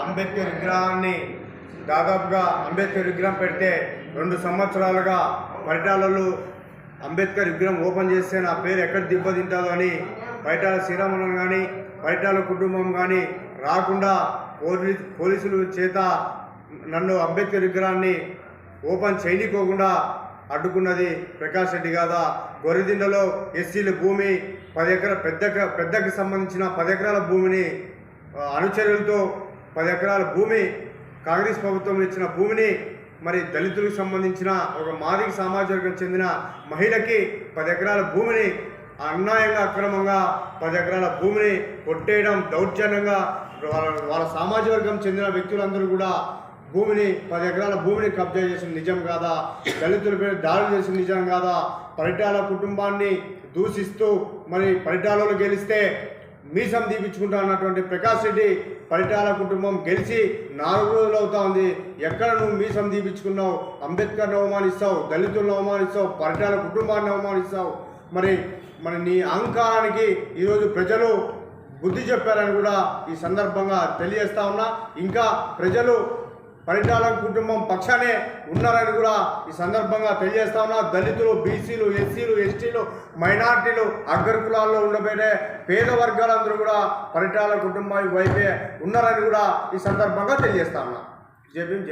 అంబేద్కర్ విగ్రహాన్ని దాదాపుగా అంబేద్కర్ విగ్రహం పెడితే రెండు సంవత్సరాలుగా పరిటాలలో అంబేద్కర్ విగ్రహం ఓపెన్ చేస్తే నా పేరు ఎక్కడ దెబ్బతింటుందో అని పరిటాల శ్రీరామనం కానీ పరిటాల కుటుంబం కానీ రాకుండా పోలీ పోలీసులు చేత నన్ను అంబేద్కర్ విగ్రహాన్ని ఓపెన్ చేయనికోకుండా అడ్డుకున్నది ప్రకాష్ రెడ్డి కాదా? గొర్రెదిండలో ఎస్సీల భూమి పది ఎకర పెద్ద పెద్దకి సంబంధించిన పది ఎకరాల భూమిని అనుచరులతో పది ఎకరాల భూమి కాంగ్రెస్ ప్రభుత్వం ఇచ్చిన భూమిని మరి దళితులకు సంబంధించిన ఒక మాదిక సామాజిక వర్గం చెందిన మహిళకి పది ఎకరాల భూమిని అన్యాయంగా అక్రమంగా పది ఎకరాల భూమిని కొట్టేయడం దౌర్జన్యంగా వాళ్ళ వాళ్ళ సామాజిక వర్గం చెందిన వ్యక్తులందరూ కూడా భూమిని పది ఎకరాల భూమిని కబ్జా చేసిన నిజం కాదా? దళితులపై దాడులు చేసిన నిజం కాదా? పరిటాల కుటుంబాన్ని దూషిస్తూ మరి పరిటాలలో గెలిస్తే మీసం దీపించుకుంటా అన్నటువంటి ప్రకాష్ రెడ్డి పరిటాల కుటుంబం గెలిచి నాలుగు రోజులు అవుతా ఉంది. ఎక్కడ నువ్వు మీసం దీపించుకున్నావు? అంబేద్కర్ని అవమానిస్తావు దళితులను అవమానిస్తావు పరిటాల కుటుంబాన్ని అవమానిస్తావు? మరి మరి నీ అహంకారానికి ఈరోజు ప్రజలు బుద్ధి చెప్పారని కూడా ఈ సందర్భంగా తెలియజేస్తా ఉన్నా. ఇంకా ప్రజలు పరిటాల కుటుంబం పక్షానే ఉన్నారని కూడా ఈ సందర్భంగా తెలియజేస్తా ఉన్నా. దళితులు బీసీలు ఎస్సీలు ఎస్టీలు మైనార్టీలు అగ్ర కులాల్లో ఉండబోయే పేద వర్గాలందరూ కూడా పరిటాల కుటుంబం వైపే ఉన్నారని కూడా ఈ సందర్భంగా తెలియజేస్తా ఉన్నా. జై భీమ్